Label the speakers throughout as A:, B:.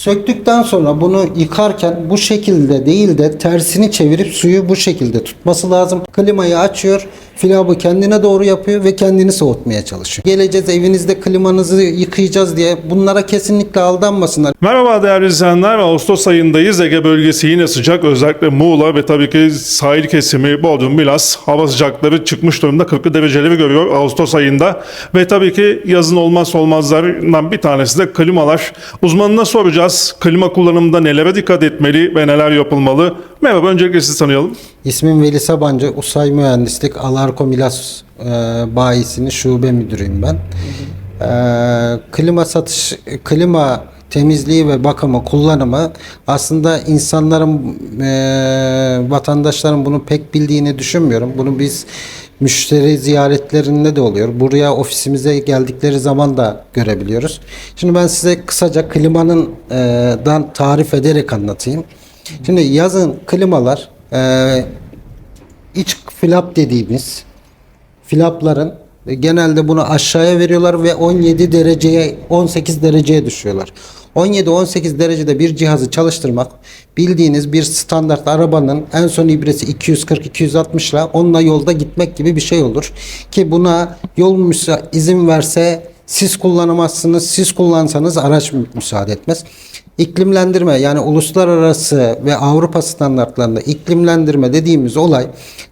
A: Söktükten sonra bunu yıkarken bu şekilde değil de tersini çevirip suyu bu şekilde tutması lazım. Klimayı açıyor, filabı kendine doğru yapıyor ve kendini soğutmaya çalışıyor. Geleceğiz evinizde klimanızı yıkayacağız diye bunlara kesinlikle aldanmasınlar.
B: Merhaba değerli izleyenler. Ağustos ayındayız. Ege bölgesi yine sıcak. Özellikle Muğla ve tabii ki sahil kesimi Bodrum, Milas hava sıcakları çıkmış durumda. 40 dereceleri görüyor Ağustos ayında. Ve tabii ki yazın olmazsa olmazlarından bir tanesi de klimalar. Uzmanına soracağız. Klima kullanımında nelere dikkat etmeli ve neler yapılmalı? Merhaba öncelikle sizi tanıyalım.
A: İsmim Veli Sabancı, Usay Mühendislik Alarko Milas e, bayisinin şube müdürüyüm ben. E, klima satış, klima temizliği ve bakımı, kullanımı aslında insanların, e, vatandaşların bunu pek bildiğini düşünmüyorum. Bunu biz müşteri ziyaretlerinde de oluyor. Buraya ofisimize geldikleri zaman da görebiliyoruz. Şimdi ben size kısaca klimanın e, dan tarif ederek anlatayım. Şimdi yazın klimalar e, iç flap dediğimiz flapların genelde bunu aşağıya veriyorlar ve 17 dereceye 18 dereceye düşüyorlar. 17-18 derecede bir cihazı çalıştırmak bildiğiniz bir standart arabanın en son ibresi 240-260 ile onunla yolda gitmek gibi bir şey olur. Ki buna yol müsa izin verse siz kullanamazsınız. Siz kullansanız araç mü- müsaade etmez. İklimlendirme yani uluslararası ve Avrupa standartlarında iklimlendirme dediğimiz olay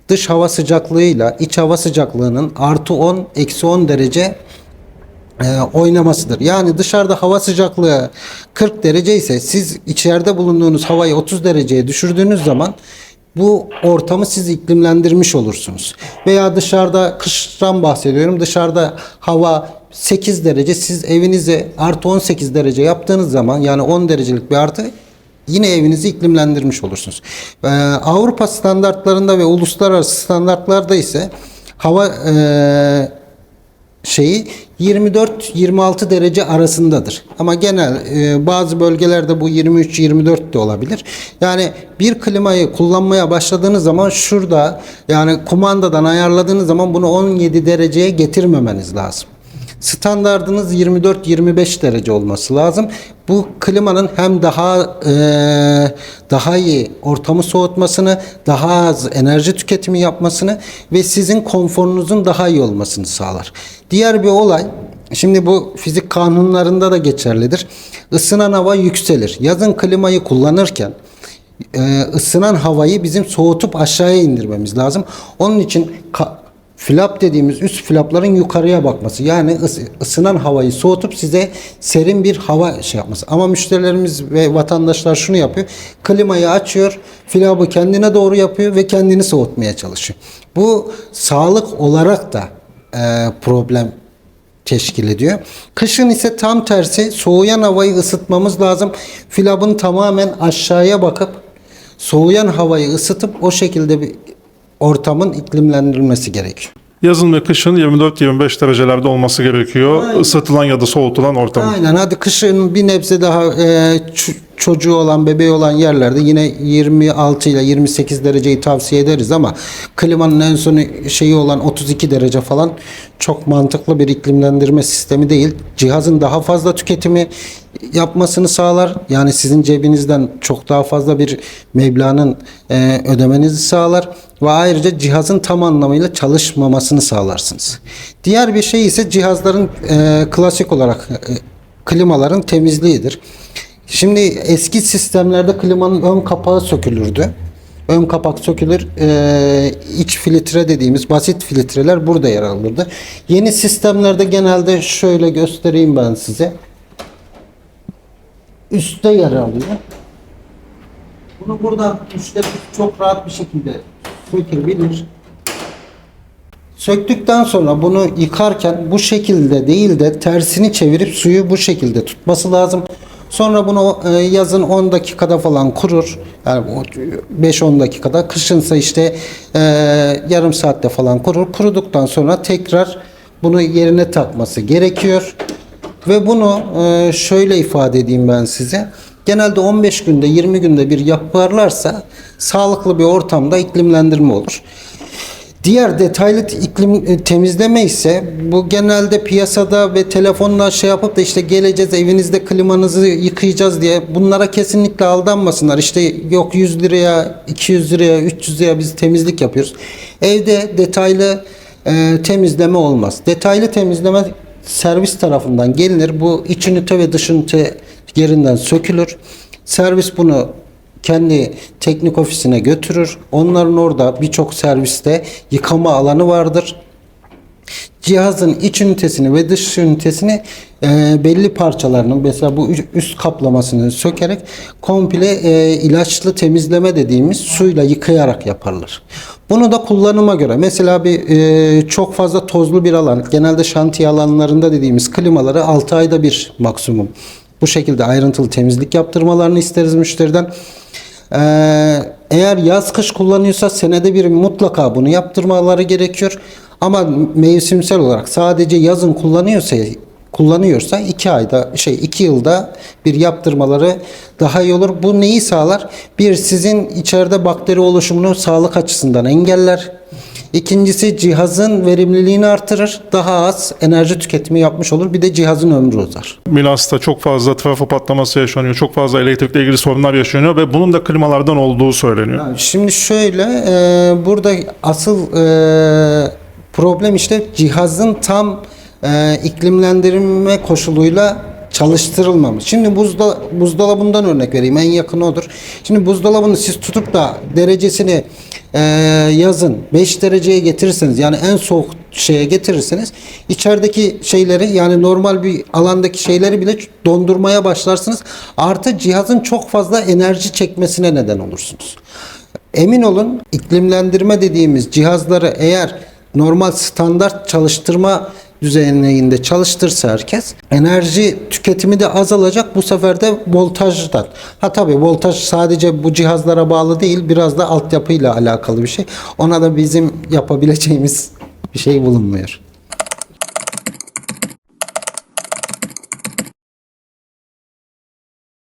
A: dış hava sıcaklığıyla iç hava sıcaklığının artı 10 eksi 10 derece e, oynamasıdır. Yani dışarıda hava sıcaklığı 40 derece ise siz içeride bulunduğunuz havayı 30 dereceye düşürdüğünüz zaman bu ortamı siz iklimlendirmiş olursunuz. Veya dışarıda kıştan bahsediyorum. Dışarıda hava 8 derece siz evinizi artı 18 derece yaptığınız zaman yani 10 derecelik bir artı yine evinizi iklimlendirmiş olursunuz. Ee, Avrupa standartlarında ve uluslararası standartlarda ise hava eee şeyi 24-26 derece arasındadır. Ama genel e, bazı bölgelerde bu 23-24 de olabilir. Yani bir klimayı kullanmaya başladığınız zaman şurada yani kumandadan ayarladığınız zaman bunu 17 dereceye getirmemeniz lazım. Standardınız 24-25 derece olması lazım. Bu klimanın hem daha e, daha iyi ortamı soğutmasını, daha az enerji tüketimi yapmasını ve sizin konforunuzun daha iyi olmasını sağlar. Diğer bir olay Şimdi bu fizik kanunlarında da geçerlidir. Isınan hava yükselir. Yazın klimayı kullanırken e, ısınan havayı bizim soğutup aşağıya indirmemiz lazım. Onun için flap dediğimiz üst flapların yukarıya bakması. Yani ıs- ısınan havayı soğutup size serin bir hava şey yapması. Ama müşterilerimiz ve vatandaşlar şunu yapıyor. Klimayı açıyor, flapı kendine doğru yapıyor ve kendini soğutmaya çalışıyor. Bu sağlık olarak da e, problem teşkil ediyor. Kışın ise tam tersi soğuyan havayı ısıtmamız lazım. Filabın tamamen aşağıya bakıp soğuyan havayı ısıtıp o şekilde bir ortamın iklimlendirilmesi gerekiyor.
B: Yazın ve kışın 24-25 derecelerde olması gerekiyor.
A: Aynen.
B: Isıtılan ya da soğutulan ortam.
A: Aynen hadi kışın bir nebze daha e, çocuğu olan bebeği olan yerlerde yine 26 ile 28 dereceyi tavsiye ederiz ama klimanın en sonu şeyi olan 32 derece falan çok mantıklı bir iklimlendirme sistemi değil. Cihazın daha fazla tüketimi yapmasını sağlar. Yani sizin cebinizden çok daha fazla bir meblağın e, ödemenizi sağlar ve ayrıca cihazın tam anlamıyla çalışmamasını sağlarsınız. Diğer bir şey ise cihazların e, klasik olarak e, klimaların temizliğidir. Şimdi eski sistemlerde klimanın ön kapağı sökülürdü. Ön kapak sökülür. Ee, iç filtre dediğimiz basit filtreler burada yer alırdı. Yeni sistemlerde genelde şöyle göstereyim ben size. Üste yer alıyor. Bunu buradan müşteri çok rahat bir şekilde sökebilir. Söktükten sonra bunu yıkarken bu şekilde değil de tersini çevirip suyu bu şekilde tutması lazım. Sonra bunu e, yazın 10 dakikada falan kurur. Yani o 5-10 dakikada. Kışınsa işte e, yarım saatte falan kurur. Kuruduktan sonra tekrar bunu yerine takması gerekiyor. Ve bunu e, şöyle ifade edeyim ben size. Genelde 15 günde 20 günde bir yaparlarsa sağlıklı bir ortamda iklimlendirme olur. Diğer detaylı iklim e, temizleme ise bu genelde piyasada ve telefonla şey yapıp da işte geleceğiz evinizde klimanızı yıkayacağız diye bunlara kesinlikle aldanmasınlar. İşte yok 100 liraya, 200 liraya, 300 liraya biz temizlik yapıyoruz. Evde detaylı e, temizleme olmaz. Detaylı temizleme servis tarafından gelinir. Bu iç ünite ve dış ünite yerinden sökülür. Servis bunu kendi teknik ofisine götürür. Onların orada birçok serviste yıkama alanı vardır. Cihazın iç ünitesini ve dış ünitesini e, belli parçalarını mesela bu üst kaplamasını sökerek komple e, ilaçlı temizleme dediğimiz suyla yıkayarak yaparlar. Bunu da kullanıma göre mesela bir e, çok fazla tozlu bir alan genelde şantiye alanlarında dediğimiz klimaları 6 ayda bir maksimum bu şekilde ayrıntılı temizlik yaptırmalarını isteriz müşteriden. Ee, eğer yaz kış kullanıyorsa senede bir mutlaka bunu yaptırmaları gerekiyor. Ama mevsimsel olarak sadece yazın kullanıyorsa kullanıyorsa iki ayda şey iki yılda bir yaptırmaları daha iyi olur. Bu neyi sağlar? Bir sizin içeride bakteri oluşumunu sağlık açısından engeller. İkincisi cihazın verimliliğini artırır. Daha az enerji tüketimi yapmış olur. Bir de cihazın ömrü uzar.
B: Milas'ta çok fazla trafo patlaması yaşanıyor. Çok fazla elektrikle ilgili sorunlar yaşanıyor ve bunun da klimalardan olduğu söyleniyor.
A: Şimdi şöyle e, burada asıl e, problem işte cihazın tam e, iklimlendirme koşuluyla çalıştırılmamış. Şimdi buzda, buzdolabından örnek vereyim en yakın odur. Şimdi buzdolabını siz tutup da derecesini e, yazın 5 dereceye getirirseniz yani en soğuk şeye getirirseniz içerideki şeyleri yani normal bir alandaki şeyleri bile dondurmaya başlarsınız. Artı cihazın çok fazla enerji çekmesine neden olursunuz. Emin olun iklimlendirme dediğimiz cihazları eğer normal standart çalıştırma düzeninde çalıştırsa herkes enerji tüketimi de azalacak bu sefer de voltajdan. Ha tabii voltaj sadece bu cihazlara bağlı değil biraz da altyapıyla alakalı bir şey. Ona da bizim yapabileceğimiz bir şey bulunmuyor.